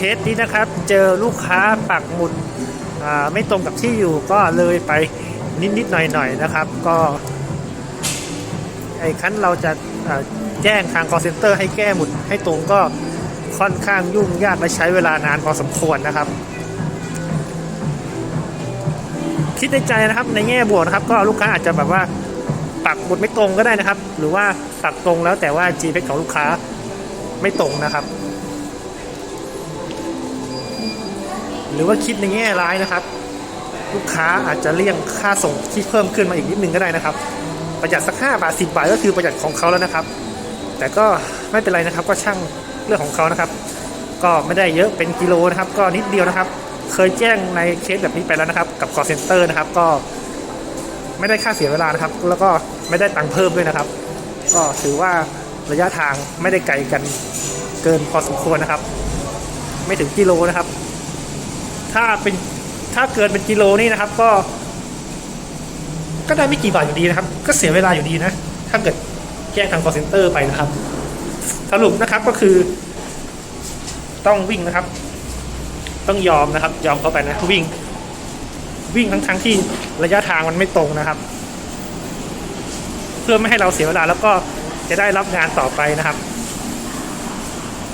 เคสนี้นะครับ เจอลูกค้าปักหมุดไม่ตรงกับที่อยู่ก็เลยไปนิดๆหน่อยๆนะครับ ก็ไอ้คันเราจะแจ้งทาง call center ให้แก้หมุดให้ตรงก็ค่อนข้างยุ่งยากและใช้เวลานานพอสมควรนะครับ คิดในใจนะครับในแง่บวกนะครับ ก็ลูกค้าอาจจะแบบว่าปักหมุดไม่ตรงก็ได้นะครับ หรือว่าปักตรงแล้วแต่ว่า GPS ของลูกค้าไม่ตรงนะครับ หรือว่าคิดในแง่ร้ายนะครับ ลูกค้าอาจจะเลี่ยงค่าส่งที่เพิ่มขึ้นมาอีกนิดนึงก็ได้นะครับ ประหยัดสักห้าบาทสิบาทก็คือประหยัดของเขาแล้วนะครับ แต่ก็ไม่เป็นไรนะครับก็ช่างเรื่องของเขานะครับ ก็ไม่ได้เยอะเป็นกิโลนะครับ ก็นิดเดียวนะครับ เคยแจ้งในเคสแบบนี้ไปแล้วนะครับ กับ call center นะครับ ก็ ไม่ได้ค่าเสียเวลานะครับ แล้วก็ไม่ได้ตังค์เพิ่มด้วยนะครับ ก็ถือว่าระยะทางไม่ได้ไกลกันเกินพอสมควรนะครับ ไม่ถึงกิโลนะครับ ถ้าเป็นถ้าเกินเป็นกิโลนี่นะครับ ก็ ก็ได้ไม่กี่บาทอยู่ดีนะครับ ก็เสียเวลาอยู่ดีนะ ถ้าเกิดแจ้ทาง call center ไปนะครับ สรุปนะครับก็คือ ต้องวิ่งนะครับ ต้องยอมนะครับ ยอมเข้าไปนะวิ่ง วิ่งทั้งทั้งๆที่ระยะทางมันไม่ตรงนะครับ เพื่อไม่ให้เราเสียเวลาแล้วก็จะได้รับงานต่อไปนะครับ